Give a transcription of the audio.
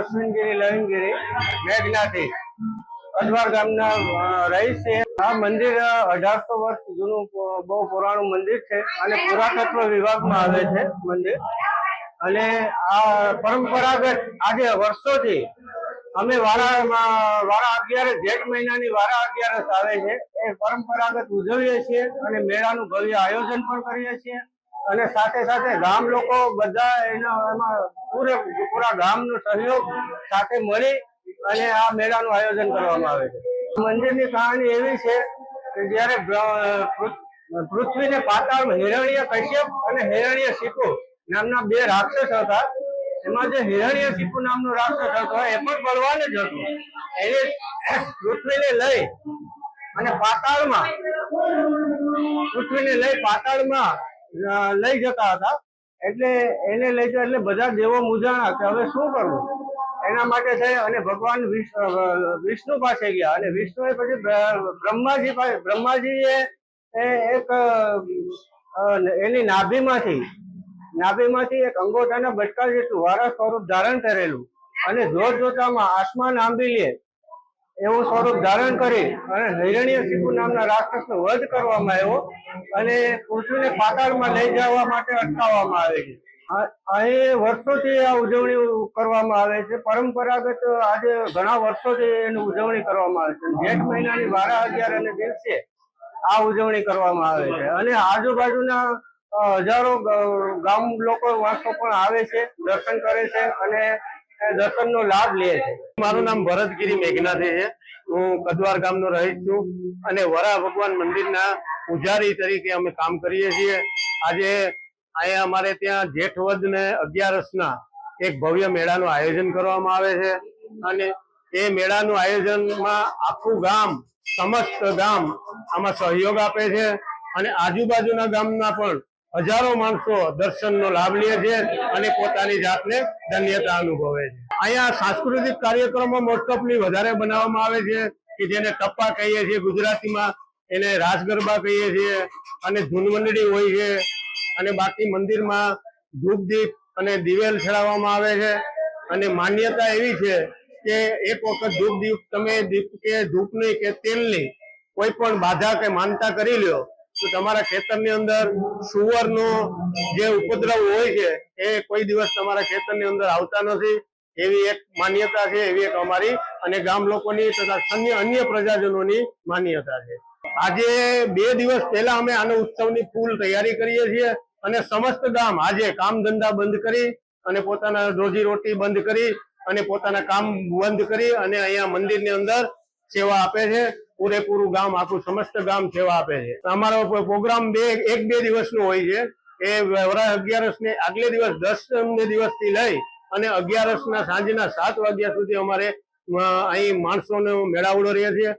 અશ્વિનગીરી લવિંગગીરી મેઘનાથી. અજવાળ ગામના રહી છે. આ મંદિર અઢારસો વર્ષ જૂનું બહુ પુરાણું મંદિર છે અને પુરાતત્વ વિભાગમાં આવે છે મંદિર. અને આ પરંપરાગત આજે વર્ષોથી અમે વારામાં, વારા અગિયાર, જેઠ મહિનાની વારા અગિયારસ આવે છે. એ પરંપરાગત ઉજવીએ છીએ અને મેળાનું ભવ્ય આયોજન પણ કરીએ છીએ. અને સાથે સાથે ગામ લોકો બધા એના એમાં પૂરે પૂરા ગામનો સહયોગ સાથે મળી અને આ મેળાનું આયોજન કરવામાં આવે છે. મંદિરની કહાણી એવી છે કે જ્યારે પૃથ્વીને પાતાળ હિરણ્ય કશ્યપ અને હિરણ્ય શિપુ નામના બે રાક્ષસ હતા. એમાં જે હિરણ્ય શિપુ નામનો રાક્ષસ હતો એ પણ બળવાન જ હતો. એને પૃથ્વીને લઈ અને પાતાળમાં, પૃથ્વીને લઈ પાતાળમાં લઈ જતા હતા. એટલે એને લઈ જતા એટલે બધા દેવો મૂંઝાણા કે હવે શું કરવું? એના માટે થઈ અને ભગવાન વિષ્ણુ પાસે ગયા. અને વિષ્ણુએ પછી બ્રહ્માજી પાસે બ્રહ્માજીએ એક એની નાભીમાંથી નાભીમાંથી એક અંગોઠાના બટકા જેટલું વારા સ્વરૂપ ધારણ કરેલું. અને જોત જોતામાં આસમાન આંબી લે. એવું સ્વરૂપ ધારણ કરી અને હિરણ્ય શિપુ નામના રાક્ષસનો વધ કરવામાં આવ્યો અને પૃથ્વીને પાતાળમાં લઈ જવા માટે અટકાવવામાં આવે છે. અહીં વર્ષોથી આ ઉજવણી કરવામાં આવે છે. પરંપરાગત આજે ઘણા વર્ષોથી એની ઉજવણી કરવામાં આવે છે. જેઠ મહિનાની બારા અગિયાર અને દિવસે આ ઉજવણી કરવામાં આવે છે. અને આજુબાજુના હજારો ગામ લોકો વાંસો પણ આવે છે, દર્શન કરે છે અને એ દર્શનનો લાભ લે છે. મારું નામ ભરતગીરી મેઘનાથી છે. હું કદવાર ગામનો રહીશ છું અને વરા ભગવાન મંદિરના પૂજારી તરીકે અમે કામ કરીએ છીએ. આજે અહીંયા અમારે ત્યાં જેઠવદ ને અગિયારસના એક ભવ્ય મેળાનું આયોજન કરવામાં આવે છે અને એ મેળાનું આયોજનમાં આખું ગામ, સમસ્ત ગામ આમાં સહયોગ આપે છે અને આજુબાજુના ગામના પણ હજારો માણસો દર્શનનો લાભ લે છે અને પોતાની જાતને ધન્યતા અનુભવે છે. અહીંયા સાંસ્કૃતિક કાર્યક્રમો મોસ્ટ વધારે બનાવવામાં આવે છે કે જેને ટપ્પા કહીએ છીએ ગુજરાતીમાં, એને રાસ ગરબા કહીએ છીએ અને ધૂન મંડળી હોય છે અને બાકી મંદિરમાં ધૂપ દીપ અને દિવેલ ચડાવવામાં આવે છે. અને માન્યતા એવી છે કે એક વખત ધૂપ દીપ તમે દીપ કે ધૂપની કે તેલની કોઈ પણ બાધા કે માનતા કરી લ્યો તો તમારા ખેતરની અંદર સુવરનો જે ઉપદ્રવ હોય છે, એ કોઈ દિવસ તમારા ખેતરની અંદર આવતા નથી. એવી એક માન્યતા છે, એવી એક અમારી અને ગામ લોકોની તથા અન્ય અન્ય પ્રજાજનોની માન્યતા છે. આજે બે દિવસ પહેલા અમે આનો ઉત્સવની ફૂલ તૈયારી કરીએ છીએ અને સમસ્ત ગામ આજે કામ ધંધા બંધ કરી અને પોતાના રોજી રોટી બંધ કરી અને પોતાના કામ બંધ કરી અને અહીંયા મંદિરની અંદર સેવા આપે છે. પૂરેપૂરું ગામ, આખું સમસ્ત ગામ સેવા આપે છે. અમારો પ્રોગ્રામ બે, એક બે દિવસનો હોય છે. એ વરા અગિયારસ ને આગલે દિવસ દસ દિવસ દિવસથી લઈ અને અગિયારસ ના સાંજના સાત વાગ્યા સુધી અમારે અહીં માણસોનો મેળાવડો રહે છે.